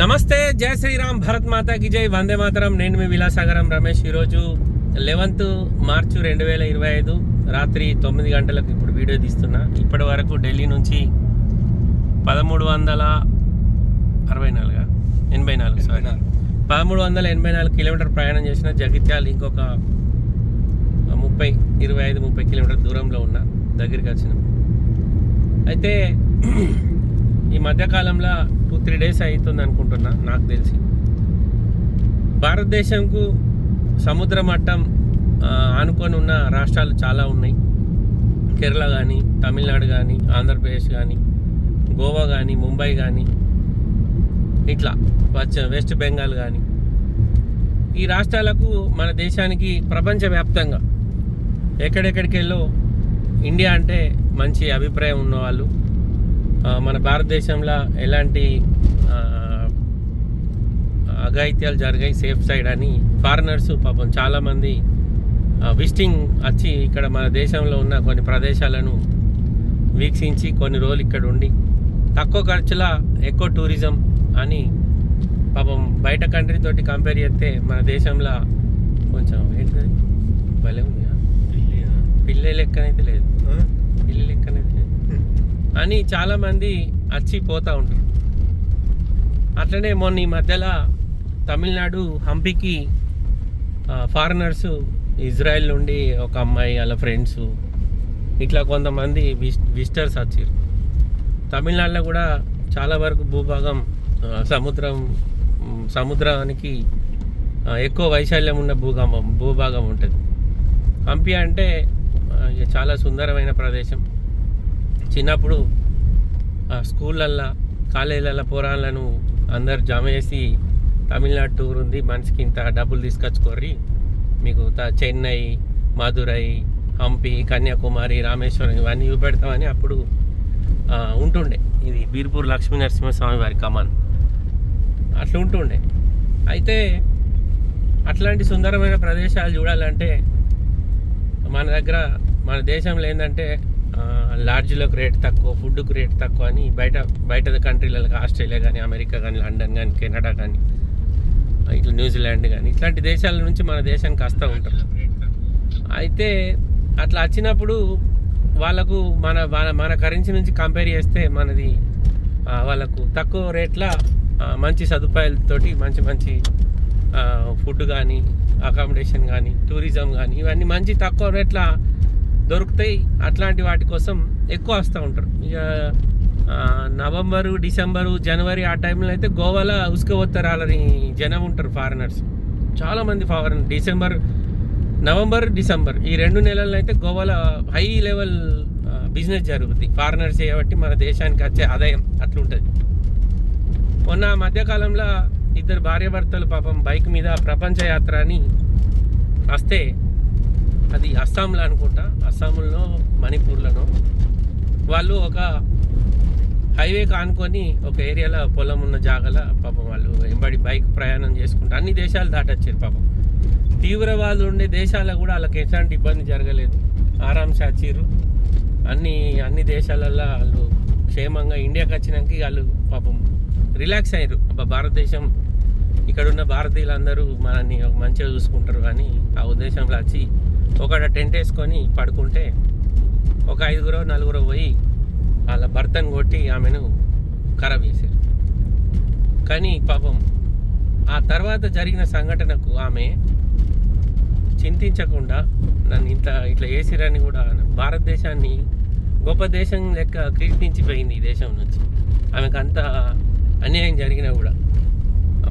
నమస్తే జై శ్రీరామ్ భరత్ మాతాకి జై వందే మాతరం. నేను మీ విలాసాగరం రమేష్. ఈరోజు లెవెంత్ మార్చు రెండు వేల ఇరవై ఐదు రాత్రి తొమ్మిది గంటలకు ఇప్పుడు వీడియో తీస్తున్నా. ఇప్పటి వరకు ఢిల్లీ నుంచి పదమూడు వందల అరవై నాలుగు? ఎనభై నాలుగు సారీ పదమూడు వందల ఎనభై నాలుగు కిలోమీటర్ ప్రయాణం చేసిన జగిత్యాల ఇంకొక ముప్పై ఇరవై ఐదు ముప్పై కిలోమీటర్ దూరంలో ఉన్న దగ్గరికి వచ్చినాం. అయితే ఈ మధ్యకాలంలో టూ త్రీ డేస్ అవుతుంది అనుకుంటున్నా నాకు తెలిసి. భారతదేశంకు సముద్ర మట్టం ఆనుకొని ఉన్న రాష్ట్రాలు చాలా ఉన్నాయి. కేరళ కానీ తమిళనాడు కానీ ఆంధ్రప్రదేశ్ కానీ గోవా కానీ ముంబై కానీ ఇట్లా పశ్చిమ వెస్ట్ బెంగాల్ కానీ ఈ రాష్ట్రాలకు మన దేశానికి ప్రపంచవ్యాప్తంగా ఎక్కడెక్కడికి వెళ్ళో ఇండియా అంటే మంచి అభిప్రాయం ఉన్నవాళ్ళు. మన భారతదేశంలో ఎలాంటి అఘాయిత్యాలు జరిగాయి సేఫ్ సైడ్ అని ఫారినర్స్ పాపం చాలామంది విజిటింగ్ వచ్చి ఇక్కడ మన దేశంలో ఉన్న కొన్ని ప్రదేశాలను వీక్షించి కొన్ని రోజులు ఇక్కడ ఉండి తక్కువ ఖర్చుల ఎక్కువ టూరిజం అని పాపం బయట కంట్రీ తోటి కంపేర్ చేస్తే మన దేశంలో కొంచెం ఏంటిది? భలే ఉంది పిల్లే లెక్కనైతే లేదు. పిల్లి లెక్కనైతే అని చాలామంది అచ్చిపోతూ ఉంటారు. అట్లనే మొన్న ఈ మధ్యలో తమిళనాడు హంపికి ఫారినర్స్ ఇజ్రాయెల్ నుండి ఒక అమ్మాయి వాళ్ళ ఫ్రెండ్స్ ఇట్లా కొంతమంది విస్ విజిటర్స్ వచ్చారు తమిళనాడులో కూడా చాలా వరకు భూభాగం సముద్రం సముద్రానికి ఎక్కువ వైశాల్యం ఉన్న భూభాగం భూభాగం ఉంటుంది. హంపి అంటే చాలా సుందరమైన ప్రదేశం. చిన్నప్పుడు స్కూళ్ళల్లో కాలేజీలలో పోరాళ్ళను అందరు జమ చేసి తమిళనాడు టూర్ ఉంది మనిషికి ఇంత డబ్బులు తీసుకొచ్చుకోర్రి. మీకు త- చెన్నై మధురై హంపి కన్యాకుమారి రామేశ్వరం ఇవన్నీ చూపెడతామని అప్పుడు ఉంటుండే. ఇది బీర్పూర్ లక్ష్మీ నరసింహస్వామి వారి కమాన్. అట్లా ఉంటుండే. అయితే అట్లాంటి సుందరమైన ప్రదేశాలు చూడాలంటే మన దగ్గర మన దేశంలో ఏంటంటే లాడ్జ్లకు రేట్ తక్కువ ఫుడ్కు రేట్ తక్కువ అని బయట బయట కంట్రీలకు ఆస్ట్రేలియా కానీ అమెరికా కానీ లండన్ కానీ కెనడా కానీ ఇట్లా న్యూజిలాండ్ కానీ ఇట్లాంటి దేశాల నుంచి మన దేశానికి వస్తూ ఉంటారు. అయితే అట్లా వచ్చినప్పుడు వాళ్ళకు మన మన- మన కరెన్సీ నుంచి కంపేర్ చేస్తే మనది వాళ్ళకు తక్కువ రేట్ల మంచి సదుపాయాలతోటి మంచి మంచి ఫుడ్ కానీ అకామిడేషన్ కానీ టూరిజం కానీ ఇవన్నీ మంచి తక్కువ రేట్ల దొరుకుతాయి. అట్లాంటి వాటి కోసం ఎక్కువ వస్తూ ఉంటారు. ఇక నవంబరు డిసెంబరు జనవరి ఆ టైంలో అయితే గోవాలో ఉసుకపోతారు జనం ఉంటారు ఫారినర్స్. చాలామంది ఫారిన్ డిసెంబర్ నవంబర్ డిసెంబర్ ఈ రెండు నెలల్లో అయితే గోవాలో హై లెవెల్ బిజినెస్ జరుగుతుంది ఫారినర్స్ చేయబట్టి మన దేశానికి వచ్చే ఆదాయం అట్లుంటుంది. మొన్న మధ్యకాలంలో ఇద్దరు భార్యాభర్తలు పాపం బైక్ మీద ప్రపంచ యాత్ర అని వస్తే అది అస్సాంలో అనుకుంటా. అస్సాంలో మణిపూర్లోనో. వాళ్ళు ఒక హైవే కానుకొని ఒక ఏరియాలో పొలం ఉన్న జాగల పాపం వాళ్ళు వెంబడి బైక్ ప్రయాణం చేసుకుంటూ. అన్ని దేశాలు దాటొచ్చారు పాపం. తీవ్రవాదులు ఉండే దేశాల్లో కూడా వాళ్ళకి ఎట్లాంటి ఇబ్బంది జరగలేదు. ఆరామ్సే వచ్చారు అన్ని అన్ని దేశాలలో వాళ్ళు క్షేమంగా ఇండియాకి వచ్చినాక వాళ్ళు పాపం రిలాక్స్ అయ్యారు. అబ్బా భారతదేశం ఇక్కడ ఉన్న భారతీయులందరూ మనల్ని మంచిగా చూసుకుంటారు కానీ ఆ ఉద్దేశంలో వచ్చి ఒకడ టెంట్ వేసుకొని పడుకుంటే ఒక ఐదుగురో నలుగురో పోయి వాళ్ళ భర్తను కొట్టి ఆమెను ఖరాబ్ చేశారు. కానీ పాపం ఆ తర్వాత జరిగిన సంఘటనకు ఆమె చింతించకుండా నన్ను ఇంత ఇట్లా వేసిరని కూడా భారతదేశాన్ని గొప్ప దేశం లెక్క కీర్తించిపోయింది ఈ దేశం నుంచి. ఆమెకు అంత అన్యాయం జరిగినా కూడా.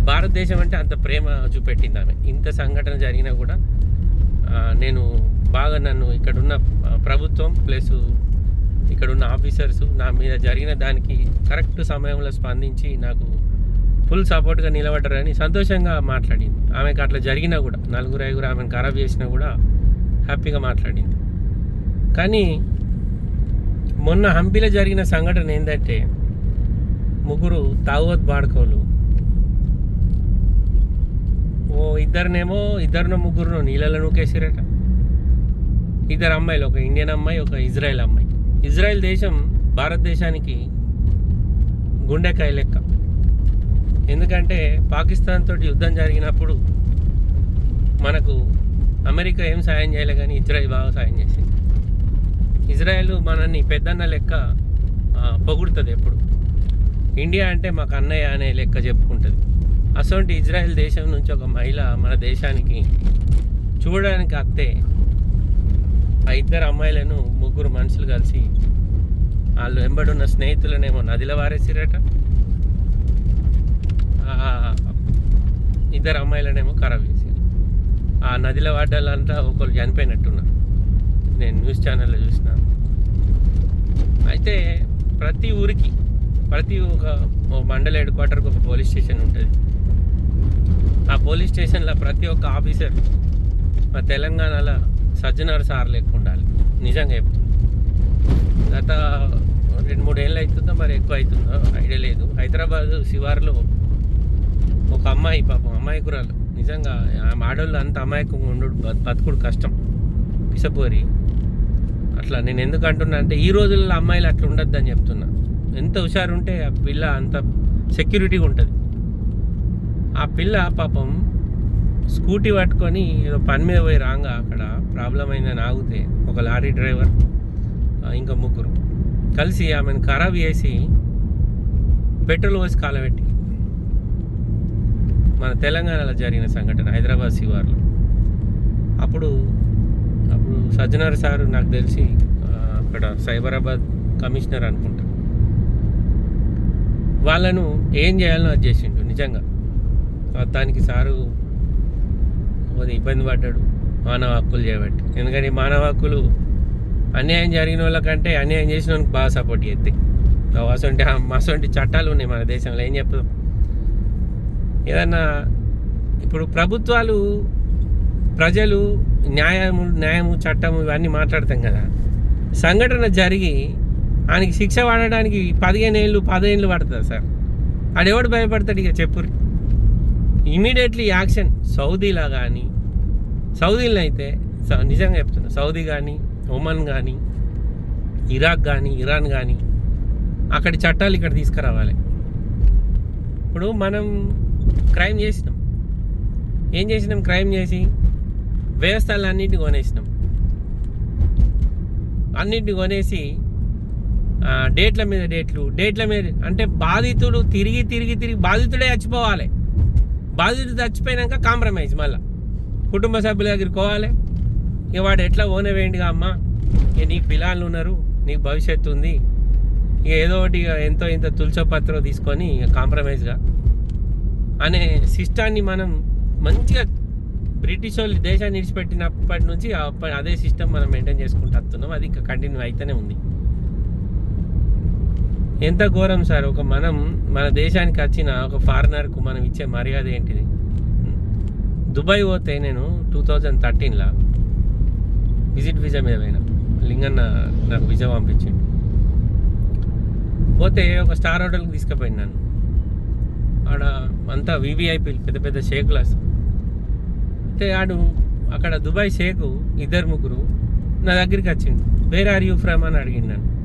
భారతదేశం అంటే అంత ప్రేమ చూపెట్టింది ఆమె. ఇంత సంఘటన జరిగినా కూడా నేను బాగా నన్ను ఇక్కడున్న ప్రభుత్వం ప్లస్ ఇక్కడున్న ఆఫీసర్స్ నా మీద జరిగిన దానికి కరెక్ట్ సమయంలో స్పందించి నాకు ఫుల్ సపోర్ట్గా నిలబడ్డారని సంతోషంగా మాట్లాడింది. ఆమెకు అట్లా జరిగినా కూడా నలుగురు ఐదుగురు ఆమెను ఖరాబ్ చేసినా కూడా హ్యాపీగా మాట్లాడింది. కానీ మొన్న హంపీలో జరిగిన సంఘటన ఏంటంటే ముగ్గురు తావత్ బాడుకోలు ఓ ఇద్దరినేమో ఇద్దరినో ముగ్గురునో నీళ్ళలో నూకేసిరట. ఇద్దరు అమ్మాయిలు ఒక ఇండియన్ అమ్మాయి ఒక ఇజ్రాయెల్ అమ్మాయి. ఇజ్రాయెల్ దేశం భారతదేశానికి గుండెకాయ లెక్క. ఎందుకంటే పాకిస్తాన్ తోటి యుద్ధం జరిగినప్పుడు మనకు అమెరికా ఏం సాయం చేయలే కానీ ఇజ్రాయెల్ బాగా సాయం చేసింది. ఇజ్రాయెల్ మనల్ని పెద్దన్న లెక్క పొగుడుతుంది ఎప్పుడు. ఇండియా అంటే మాకు అన్నయ్య అనే లెక్క చెప్పుకుంటుంది. అసొంటి ఇజ్రాయెల్ దేశం నుంచి ఒక మహిళ మన దేశానికి చూడడానికి అత్తే ఆ ఇద్దరు అమ్మాయిలను ముగ్గురు మనుషులు కలిసి వాళ్ళు వెంబడున్న స్నేహితులనేమో నదిలో వారేసిరట. ఇద్దరు అమ్మాయిలనేమో ఖరాబ్ చేసారు. ఆ నదిలో వాడాలంతా ఒకళ్ళు చనిపోయినట్టున్నారు. నేను న్యూస్ ఛానల్లో చూసిన. అయితే ప్రతి ఊరికి ప్రతి ఒక మండల హెడ్ క్వార్టర్కి ఒక పోలీస్ స్టేషన్ ఉంటుంది. ఆ పోలీస్ స్టేషన్లో ప్రతి ఒక్క ఆఫీసర్ మా తెలంగాణలో సజ్జనార్ సార్ లెక్క ఉండాలి. నిజంగా చెప్తుంది గత రెండు మూడు ఏళ్ళు అవుతుందో మరి ఎక్కువ అవుతుందో ఐడియా లేదు. హైదరాబాద్ శివార్లో ఒక అమ్మాయి పాపం అమాయకురాలు నిజంగా ఆమె ఆడోళ్ళు అంత అమాయకంగా ఉండు బతుకుడు కష్టం. పిసపోరి అట్లా నేను ఎందుకు అంటున్నా అంటే ఈ రోజుల్లో అమ్మాయిలు అట్లా ఉండద్దు అని చెప్తున్నా. ఎంత హుషారు ఉంటే ఆ పిల్ల అంత సెక్యూరిటీగా ఉంటుంది. ఆ పిల్ల పాపం స్కూటీ పట్టుకొని ఏదో పని మీద పోయి రాగా అక్కడ ప్రాబ్లం అయిందని ఆగితే ఒక లారీ డ్రైవర్ ఇంకా ముగ్గురు కలిసి ఆమెను ఖరాబ్ చేసి పెట్రోల్ పోసి కాలబెట్టి మన తెలంగాణలో జరిగిన సంఘటన హైదరాబాద్ శివార్లో. అప్పుడు అప్పుడు సజ్జనార్ సారు నాకు తెలిసి అక్కడ సైబరాబాద్ కమిషనర్ అనుకుంటా. వాళ్ళను ఏం చేయాలో అది చేసిండు నిజంగా. దానికి సారు కొద్దిగా ఇబ్బంది పడ్డాడు. మానవ హక్కులు చేయబట్టి ఎందుకంటే మానవ హక్కులు అన్యాయం జరిగిన వాళ్ళకంటే అన్యాయం చేసిన వాళ్ళకి బాగా సపోర్ట్ చేద్ది. అసంటి అసంటి చట్టాలు ఉన్నాయి మన దేశంలో. ఏం చెప్తాం? ఏదన్నా ఇప్పుడు ప్రభుత్వాలు ప్రజలు న్యాయము న్యాయము చట్టము ఇవన్నీ మాట్లాడతాం కదా. సంఘటన జరిగి ఆయనకి శిక్ష పడడానికి పదిహేను ఏళ్ళు పదిహేను పడుతుంది సార్? ఆడెవడు భయపడతాడు ఇక చెప్పుర్రి? ఇమీడియట్లీ యాక్షన్ సౌదీలా కానీ సౌదీలో అయితే నిజంగా చెప్తున్నా సౌదీ కానీ ఒమన్ కానీ ఇరాక్ కానీ ఇరాన్ కానీ అక్కడి చట్టాలు ఇక్కడ తీసుకురావాలి. ఇప్పుడు మనం క్రైమ్ చేసినాం. ఏం చేసినాం? క్రైమ్ చేసి వ్యవస్థలు అన్నింటినీ కొనేసినాం. అన్నింటిని కొనేసి డేట్ల మీద డేట్లు డేట్ల మీద అంటే బాధితుడు తిరిగి తిరిగి తిరిగి బాధితుడే చచ్చిపోవాలి. బాధితుడు చచ్చిపోయినాక కాంప్రమైజ్ మళ్ళా. కుటుంబ సభ్యుల దగ్గరికి పోవాలి. ఇక వాడు ఎట్లా ఓనవేయండిగా అమ్మా? ఇక నీకు పిల్లలు ఉన్నారు నీకు భవిష్యత్తు ఉంది. ఇక ఏదో ఒకటి ఇక ఎంతో ఇంత తులసపత్రం తీసుకొని ఇక కాంప్రమైజ్గా. అనే సిస్టాన్ని మనం మంచిగా బ్రిటిష్ వాళ్ళు దేశాన్ని విడిచిపెట్టినప్పటి నుంచి అప్ప- అదే సిస్టమ్ మనం మెయింటైన్ చేసుకుంటూ వస్తున్నాం. అది ఇంకా కంటిన్యూ అయితేనే ఉంది. ఎంత ఘోరం సార్ ఒక మనం మన దేశానికి వచ్చిన ఒక ఫారినర్కు మనం ఇచ్చే మర్యాద ఏంటిది? దుబాయ్ పోతే నేను టూ థౌజండ్ థర్టీన్లో విజిట్ విజా మీద పోయినా. లింగన్న నాకు విజా పంపించిండు. పోతే ఒక స్టార్ హోటల్కి తీసుకుపోయింది నన్ను. ఆడ అంతా వివిఐపీలు పెద్ద పెద్ద షేకులు అయితే ఆడు అక్కడ దుబాయ్ షేకు ఇద్దరు ముగ్గురు నా దగ్గరికి వచ్చిండు. వేర్ ఆర్ యూ ఫ్రమ్ అని అడిగిండు నన్ను.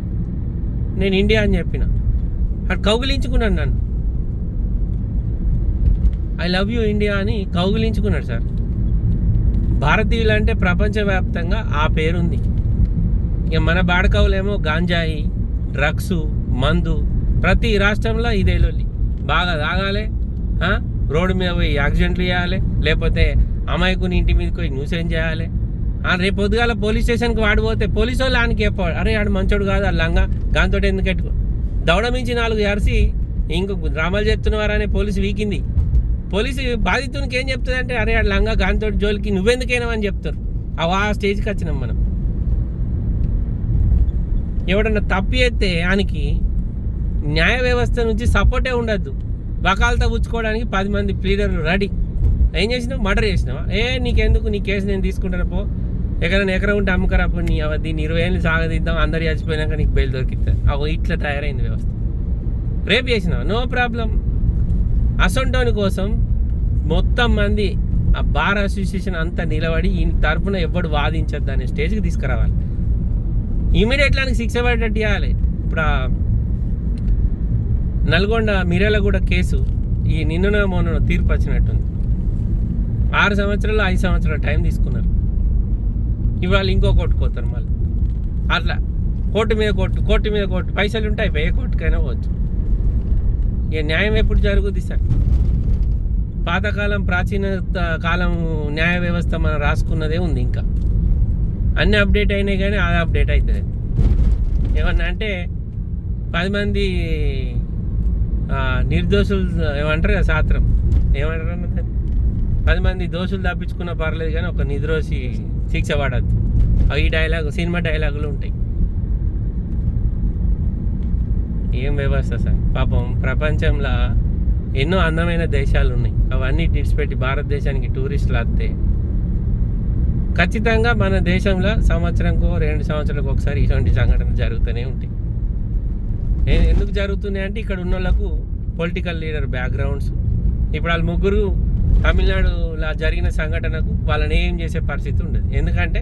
నేను ఇండియా అని చెప్పిన. అక్కడ కౌగిలించుకున్నాడు నన్ను. ఐ లవ్ యూ ఇండియా అని కౌగిలించుకున్నాడు సార్. భారతీయులు అంటే ప్రపంచవ్యాప్తంగా ఆ పేరుంది. ఇక మన బాడకవులేమో గాంజాయి డ్రగ్స్ మందు ప్రతి రాష్ట్రంలో ఇదే లొల్లి. బాగా తాగాలి రోడ్డు మీద పోయి యాక్సిడెంట్లు చేయాలి లేకపోతే అమాయకుని ఇంటి మీదకి పోయి న్యూసెన్స్ చేయాలి? రేపు పొద్దుగాల పోలీస్ స్టేషన్కి వాడిపోతే పోలీసు వాళ్ళు ఆయనకి చెప్పాడు అరే ఆడు మంచోడు కాదు ఆ లంగా దాంతో ఎందుకు ఎట్టుకో దౌడ మించి నాలుగు అరిసి ఇంకొక డ్రామాలు చెప్తున్నవారనే పోలీసు వీకింది. పోలీసు బాధితునికి ఏం చెప్తుంది అంటే అరే ఆడు లంగా గాంతో జోలికి నువ్వెందుకైనా అని చెప్తారు. అవి ఆ స్టేజ్కి వచ్చినాం మనం. ఎవడన్నా తప్పి అయితే ఆయనకి న్యాయ వ్యవస్థ నుంచి సపోర్టే ఉండద్దు. వకాలతో పుచ్చుకోవడానికి పది మంది ప్లీడర్లు రెడీ. ఏం చేసినావు? మర్డర్ చేసినావా? ఏ నీకెందుకు నీ కేసు నేను తీసుకుంటాను పో. ఎక్కడైనా ఎకర ఉంటే అమ్మకరా అప్పుడు నీ అవి దీన్ని ఇరవై ఏళ్ళు సాగదిద్దాం అందరు చచ్చిపోయినాక నీకు బయలు దొరికితే అవు ఇట్లా తయారైంది వ్యవస్థ. రేపు చేసినావా? No problem. అసొంటోని కోసం మొత్తం మంది ఆ బార్ అసోసియేషన్ అంతా నిలబడి ఈ తరఫున ఎవడు వాదించద్దు అనే స్టేజ్కి తీసుకురావాలి. ఇమీడియట్లీ ఆయనకి శిక్ష పడేటట్టు చేయాలి. ఇప్పుడు నల్గొండ మిర్యాలగూడ కేసు ఈ నిన్న మొన్న తీర్పు వచ్చినట్టుంది. ఆరు సంవత్సరాలు ఐదు సంవత్సరాలు టైం తీసుకున్నారు. ఇవాళ ఇంకో కోర్టు కొట్టుకోతారు మళ్ళీ. అట్లా. కోర్టు మీద కోర్టు కోర్టు మీద కోర్టు. పైసలు ఉంటాయి ఏ కోర్టుకైనా పోవచ్చు. ఇక న్యాయం ఎప్పుడు జరుగుద్ది సార్? పాతకాలం ప్రాచీన కాలం న్యాయ వ్యవస్థ మనం రాసుకున్నదే ఉంది ఇంకా. అన్నీ అప్డేట్ అయినాయి కానీ అది అప్డేట్ అవుతుంది ఏమన్నా అంటే పది మంది నిర్దోషులు ఏమంటారు కదా శాస్త్రం ఏమంటారు అన్నది పది మంది దోషులు తప్పించుకున్నా పర్లేదు కానీ ఒక నిద్రోసి శిక్ష పడద్దు. ఈ డైలాగ్ సినిమా డైలాగులు ఉంటాయి. ఏం వ్యవస్థ సార్? పాపం ప్రపంచంలో ఎన్నో అందమైన దేశాలు ఉన్నాయి. అవన్నీ విడిచిపెట్టి భారతదేశానికి టూరిస్టులు వస్తే ఖచ్చితంగా మన దేశంలో సంవత్సరంకో రెండు సంవత్సరాలకు ఒకసారి ఇటువంటి సంఘటనలు జరుగుతూనే ఉంటాయి. ఎందుకు జరుగుతున్నాయి అంటే ఇక్కడ ఉన్న వాళ్ళకు పొలిటికల్ లీడర్ బ్యాక్గ్రౌండ్స్ ఇప్పుడు వాళ్ళు ముగ్గురు తమిళనాడులో జరిగిన సంఘటనకు వాళ్ళని ఏం చేసే పరిస్థితి ఉండదు. ఎందుకంటే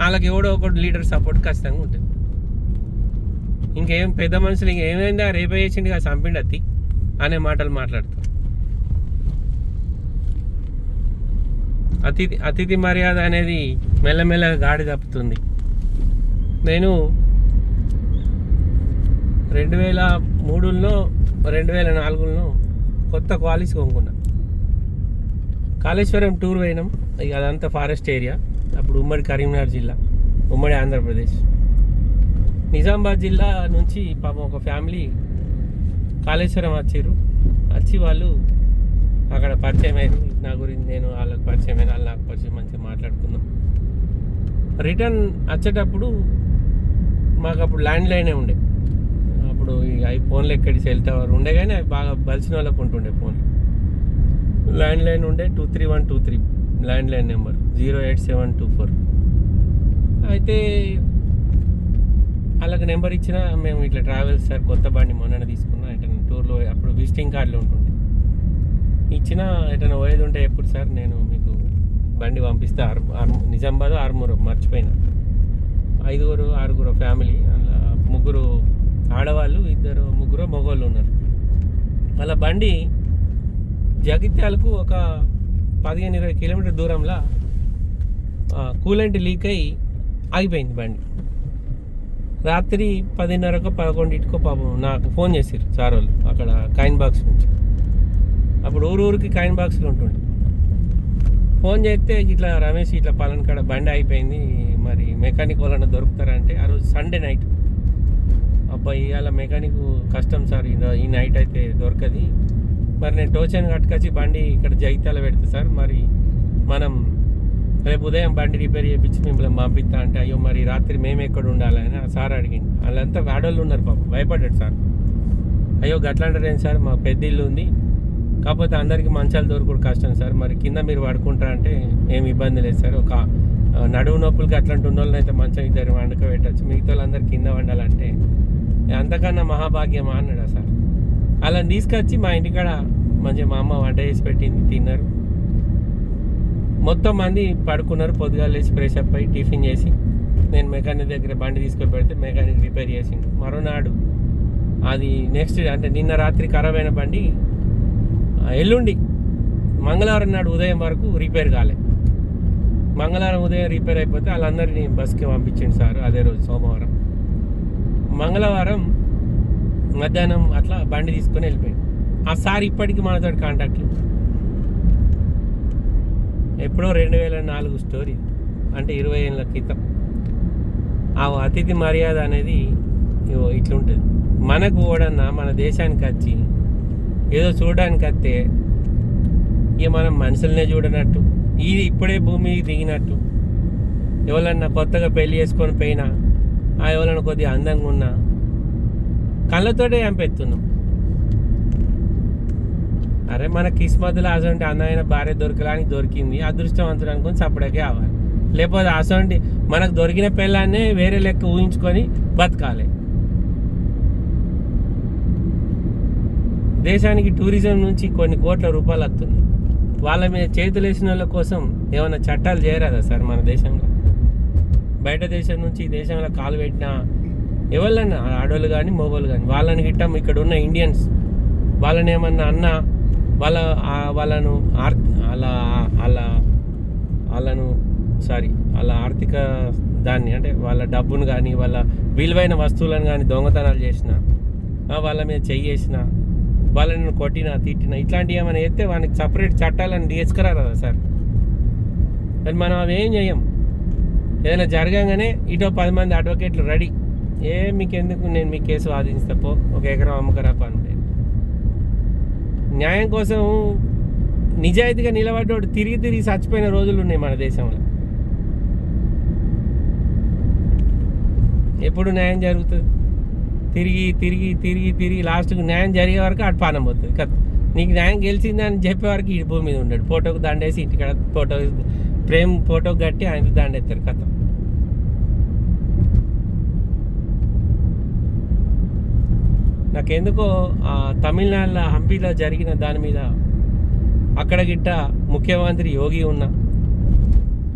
వాళ్ళకి ఎవడో ఒకటి లీడర్ సపోర్ట్ ఖచ్చితంగా ఉంటుంది. ఇంకేం పెద్ద మనుషులు ఇంకేమైందా రేపే చేసిండు కదా చంపిండి అత్తి అనే మాటలు మాట్లాడతారు. అతిథి అతిథి మర్యాద అనేది మెల్లమెల్లగా గాడి తప్పుతుంది. నేను రెండు వేల మూడులో రెండు వేల నాలుగులో కొత్త కాలేజ్ కొనుక్కున్నా. కాళేశ్వరం టూర్ పోయినాం. ఇక అదంతా ఫారెస్ట్ ఏరియా. అప్పుడు ఉమ్మడి కరీంనగర్ జిల్లా ఉమ్మడి ఆంధ్రప్రదేశ్. నిజామాబాద్ జిల్లా నుంచి పాపం ఒక ఫ్యామిలీ కాళేశ్వరం వచ్చారు. వచ్చి వాళ్ళు అక్కడ పరిచయం అయింది నా గురించి నేను వాళ్ళకి పరిచయం అయినా వాళ్ళు నాకు పరిచయం మంచిగా మాట్లాడుకున్నాం. రిటర్న్ వచ్చేటప్పుడు మాకు అప్పుడు ల్యాండ్ లైనే ఉండే. అప్పుడు అవి ఫోన్లు ఎక్కడి సెల్ టవర్ ఉండే కానీ అవి బాగా బలిసిన వాళ్ళకు ఉంటుండే ఫోన్లు. ల్యాండ్ లైన్ ఉండే two three one two three landline number zero eight seven two four. అయితే వాళ్ళకి నెంబర్ ఇచ్చిన మేము ఇట్లా ట్రావెల్స్ సార్ కొత్త బండి మొన్న తీసుకున్నా ఎటన్నా టూర్లో అప్పుడు విజిటింగ్ కార్డులు ఉంటుండే. ఇచ్చిన ఎటన్నా పోయేది ఉంటే ఎప్పుడు సార్ నేను మీకు బండి పంపిస్తే ఆర్ ఆరు నిజామాబాద్ ఆరుమూరు మర్చిపోయినా. ఐదుగురు ఆరుగురు ఫ్యామిలీ అలా ముగ్గురు ఆడవాళ్ళు ఇద్దరు ముగ్గురు మగవాళ్ళు ఉన్నారు. వాళ్ళ బండి జగిత్యాలకు ఒక పదిహేను ఇరవై కిలోమీటర్ దూరంలో కూలెంట్ లీక్ అయి ఆగిపోయింది బండి. రాత్రి పదిన్నరకు పదకొండింటికో పాపం నాకు ఫోన్ చేశారు సార్ వాళ్ళు అక్కడ కాయిన్ బాక్స్ నుంచి. అప్పుడు ఊరు ఊరికి కాయిన్ బాక్స్లు ఉంటుండే. ఫోన్ చేస్తే ఇట్లా రమేష్ ఇట్లా పలానా కాడ బండి అయిపోయింది మరి మెకానిక్ వాళ్ళని దొరుకుతారంటే ఆ రోజు సండే నైట్. అబ్బాయి ఇవాళ మెకానిక్ కష్టం సార్ ఈ ఈ నైట్ అయితే దొరకది. మరి నేను టోచన్ కట్టుకొచ్చి బండి ఇక్కడ జైతాల పెడతా సార్. మరి మనం రేపు ఉదయం బండి రిపేర్ చేయించి మిమ్మల్ని పంపిస్తా అంటే అయ్యో మరి రాత్రి మేము ఎక్కడ ఉండాలని ఆ సార్ అడిగింది వాళ్ళంతా వాడోళ్ళు ఉన్నారు పాప భయపడ్డాడు సార్. అయ్యో గట్లాంటారు ఏం సార్ మా పెద్ద ఇల్లు ఉంది. కాకపోతే అందరికీ మంచాలు దొరకడం కష్టం సార్. మరి కింద మీరు పడుకుంటారా అంటే ఏమి ఇబ్బంది లేదు సార్. ఒక నడువు నడుము నొప్పులకి అట్లాంటి ఉన్న వాళ్ళని అయితే మంచం ఇద్దరు వండుకోబెట్టచ్చు. మిగతా వాళ్ళందరూ కింద వండాలంటే అంతకన్నా మహాభాగ్యమా అన్నాడు సార్? అలా తీసుకొచ్చి మా ఇంటికాడ మంచిగా మా అమ్మ వంట చేసి పెట్టింది తిన్నారు. మొత్తం మంది పడుకున్నారు పొద్దుగా లేచి ఫ్రెష్ అప్ అయ్యి టిఫిన్ చేసి. నేను మెకానిక్ దగ్గర బండి తీసుకొని పెడితే మెకానిక్ రిపేర్ చేసిండు. మరోనాడు అది నెక్స్ట్ అంటే నిన్న రాత్రి ఖరాబ్ అయిన బండి ఎల్లుండి మంగళవారం నాడు ఉదయం వరకు రిపేర్ కాలే. మంగళవారం ఉదయం రిపేర్ అయిపోతే వాళ్ళందరినీ బస్కి పంపించండి సార్ అదే రోజు సోమవారం. మంగళవారం మధ్యాహ్నం అట్లా బండి తీసుకొని వెళ్ళిపోయాడు. ఆ సార్ ఇప్పటికీ మనతో కాంటాక్ట్ ఎప్పుడో రెండు వేల నాలుగు స్టోరీ అంటే ఇరవై ఏళ్ళ క్రితం. ఆ అతిథి మర్యాద అనేది ఇగో ఇట్లుంటుంది. మనకు ఓడన్నా మన దేశానికి వచ్చి ఏదో చూడడానికి వస్తే ఇక మనం మనుషులనే చూడనట్టు. ఇది ఇప్పుడే భూమి దిగినట్టు. ఎవరన్నా కొత్తగా పెళ్ళి చేసుకొని పోయినా ఆ ఎవరన్నా కొద్దిగా అందంగా ఉన్నా కళ్ళతోటే చంపెత్తున్నాం అరే మన కిస్మతులు అసంటి అందమైన భార్య దొరకడానికి దొరికింది. అదృష్టవంతుడు అనుకుని చప్పడకే అవ్వాలి. లేకపోతే అసంటి మనకు దొరికిన పిల్లాన్నే వేరే లెక్క ఊహించుకొని బతకాలి. దేశానికి టూరిజం నుంచి కొన్ని కోట్ల రూపాయలు వస్తున్నాయి. వాళ్ళ మీద చేతులు వేసిన వాళ్ళ కోసం ఏమైనా చట్టాలు చేయరాదా సార్ మన దేశంలో? బయట దేశం నుంచి ఈ దేశంలో కాలు పెట్టిన ఎవరినన్నా ఆడవాళ్ళు కానీ మగవాళ్ళు కానీ వాళ్ళని గిట్టం ఇక్కడ ఉన్న ఇండియన్స్ వాళ్ళని ఏమన్నా అన్నా వాళ్ళ వాళ్ళను ఆర్ అలా అలా వాళ్ళను సారీ వాళ్ళ ఆర్థిక దాన్ని అంటే వాళ్ళ డబ్బును కానీ వాళ్ళ విలువైన వస్తువులను కానీ దొంగతనాలు చేసిన వాళ్ళ మీద చెయ్యేసిన వాళ్ళని కొట్టిన తిట్టిన ఇట్లాంటివి ఏమైనా వేస్తే వానికి సపరేట్ చట్టాలను తీసుకురారు కదా సార్? కానీ మనం అవి ఏం చేయం? ఏదైనా జరగగానే ఇటో పది మంది అడ్వకేట్లు రెడీ ఏ మీకు ఎందుకు నేను మీ కేసు వాదించుతా ఒక ఎకరం అమ్మకరాకు అంటే. న్యాయం కోసం నిజాయితీగా నిలబడ్డోడు తిరిగి తిరిగి చచ్చిపోయిన రోజులు ఉన్నాయి మన దేశంలో. ఎప్పుడు న్యాయం జరుగుతుంది? తిరిగి తిరిగి తిరిగి తిరిగి లాస్ట్కి న్యాయం జరిగే వరకు అటు పానం పోతుంది. కథ నీకు న్యాయం గెలిచిందని చెప్పే వరకు ఈ భూమి మీద ఉండడు. ఫోటోకు దండేసి ఇంటికాడ ఫోటో ప్రేమ్ ఫోటో కట్టి ఆయన దండెత్తారు కథ. నాకెందుకో తమిళనాడులో హంపీలో జరిగిన దాని మీద అక్కడ గిట్ట ముఖ్యమంత్రి యోగి ఉన్న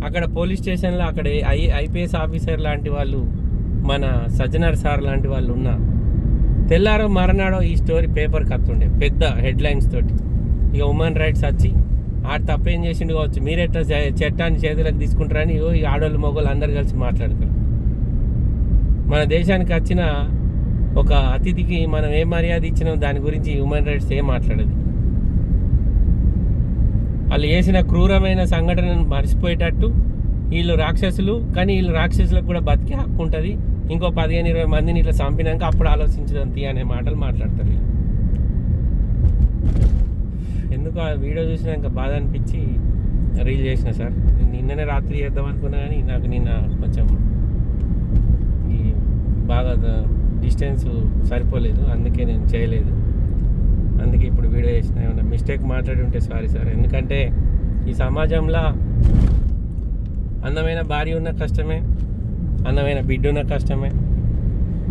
అక్కడ పోలీస్ స్టేషన్లో అక్కడ ఐ ఐపీఎస్ ఆఫీసర్ లాంటి వాళ్ళు మన సజ్జనర్ సార్ లాంటి వాళ్ళు ఉన్న తెల్లారో మరనాడో ఈ స్టోరీ పేపర్ కత్తుండే పెద్ద హెడ్లైన్స్ తోటి. ఇక ఉమెన్ రైట్స్ వచ్చి ఆడ తప్పేం చేసిండు కావచ్చు మీరెట్లా చే- చట్టాన్ని చేతులకు తీసుకుంటారని ఇగో ఈ ఆడోళ్ళు మొగోళ్ళు అందరు కలిసి మాట్లాడతారు. మన దేశానికి వచ్చిన ఒక అతిథికి మనం ఏ మర్యాద ఇచ్చినాం దాని గురించి హ్యూమన్ రైట్స్ ఏం మాట్లాడదు. వాళ్ళు చేసిన క్రూరమైన సంఘటనను మర్చిపోయేటట్టు వీళ్ళు రాక్షసులు కానీ వీళ్ళు రాక్షసులకు కూడా బతికే హక్కు ఉంటుంది. ఇంకో పదిహేను ఇరవై మందిని ఇట్లా చంపినాక అప్పుడు ఆలోచించదంతి అనే మాటలు మాట్లాడతారు ఎందుకు ఆ వీడియో చూసినాక బాధ అనిపించి రీల్ చేసిన సార్. నిన్ననే రాత్రి చేద్దాం అనుకున్నా కానీ నాకు నిన్న కొంచెం ఈ బాగా డిస్టెన్స్ సరిపోలేదు. అందుకే నేను చేయలేదు. అందుకే ఇప్పుడు వీడియో చేసిన ఏమన్నా మిస్టేక్ మాట్లాడి ఉంటే సారీ సార్. ఎందుకంటే ఈ సమాజంలో అందమైన భార్య ఉన్న కష్టమే అందమైన బిడ్డ ఉన్న కష్టమే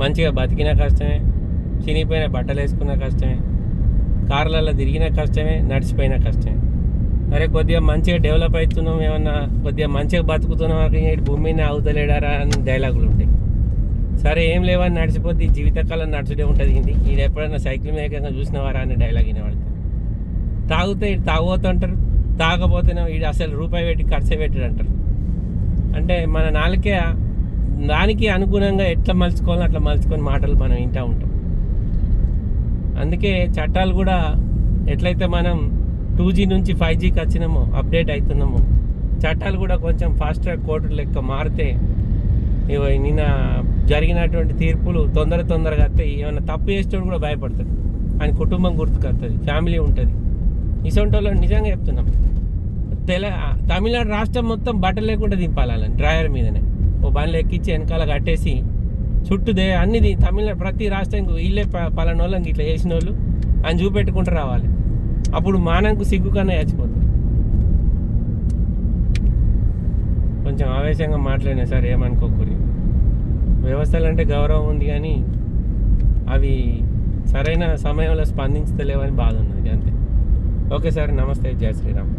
మంచిగా బతికిన కష్టమే చినిగిపోయిన బట్టలు వేసుకున్న కష్టమే కార్లలో తిరిగిన కష్టమే నడిచిపోయిన కష్టమే. అరే కొద్దిగా మంచిగా డెవలప్ అవుతున్నాం ఏమన్నా కొద్దిగా మంచిగా బతుకుతున్నాం అని ఈ అవుతలేడారా అని డైలాగులు ఉంటాయి. సరే ఏం లేవని నడిచిపోతే జీవితకాలం నడుచుడే ఉంటుంది ఇది ఈయన ఎప్పుడైనా సైకిల్ మేకంగా చూసినవారా అనే డైలాగ్ వినబడుతుంది తాగితే ఇటు తాగబోతుంటారు తాగబోతేనే వీడు అసలు రూపాయి పెట్టి ఖర్చు పెట్టాడు అంటారు. అంటే మన నాలుకే దానికి అనుగుణంగా ఎట్లా మలుచుకోవాలో అట్లా మలుచుకొని మాటలు మనం వింటూ ఉంటాం. అందుకే చట్టాలు కూడా ఎట్లయితే మనం టూ జీ నుంచి ఫైవ్ జీకి వచ్చినామో అప్డేట్ అవుతున్నామో చట్టాలు కూడా కొంచెం ఫాస్ట్ ట్రాక్ కోర్టు లెక్క మారితే నిన్న జరిగినటువంటి తీర్పులు తొందర తొందరగా వస్తాయి ఏమైనా తప్పు చేసేటోడు కూడా భయపడతాడు. ఆయన కుటుంబం గుర్తుకొస్తుంది ఫ్యామిలీ ఉంటుంది. ఇసొంటి వాళ్ళు నిజంగా చెప్తున్నాం. తెల తమిళనాడు రాష్ట్రం మొత్తం బట్టలు లేకుండా దింపాలని డ్రైవర్ మీదనే. ఓ బండ్లు ఎక్కించి వెనకాల కట్టేసి చుట్టూ దే అన్నిది తమిళనాడు ప్రతి రాష్ట్రం వీళ్ళే ప- వాళ్ళకి ఇట్లా చేసిన వాళ్ళు అని చూపెట్టుకుంటూ రావాలి. అప్పుడు మానంకు సిగ్గు కన్నా చచ్చిపోతారు. కొంచెం ఆవేశంగా మాట్లాడినా సార్ ఏమనుకోకు. వ్యవస్థలు అంటే గౌరవం ఉంది కానీ అవి సరైన సమయంలో స్పందించలేవని బాధ ఉన్నది అంతే. ఓకే సార్ నమస్తే జయ శ్రీరామ్.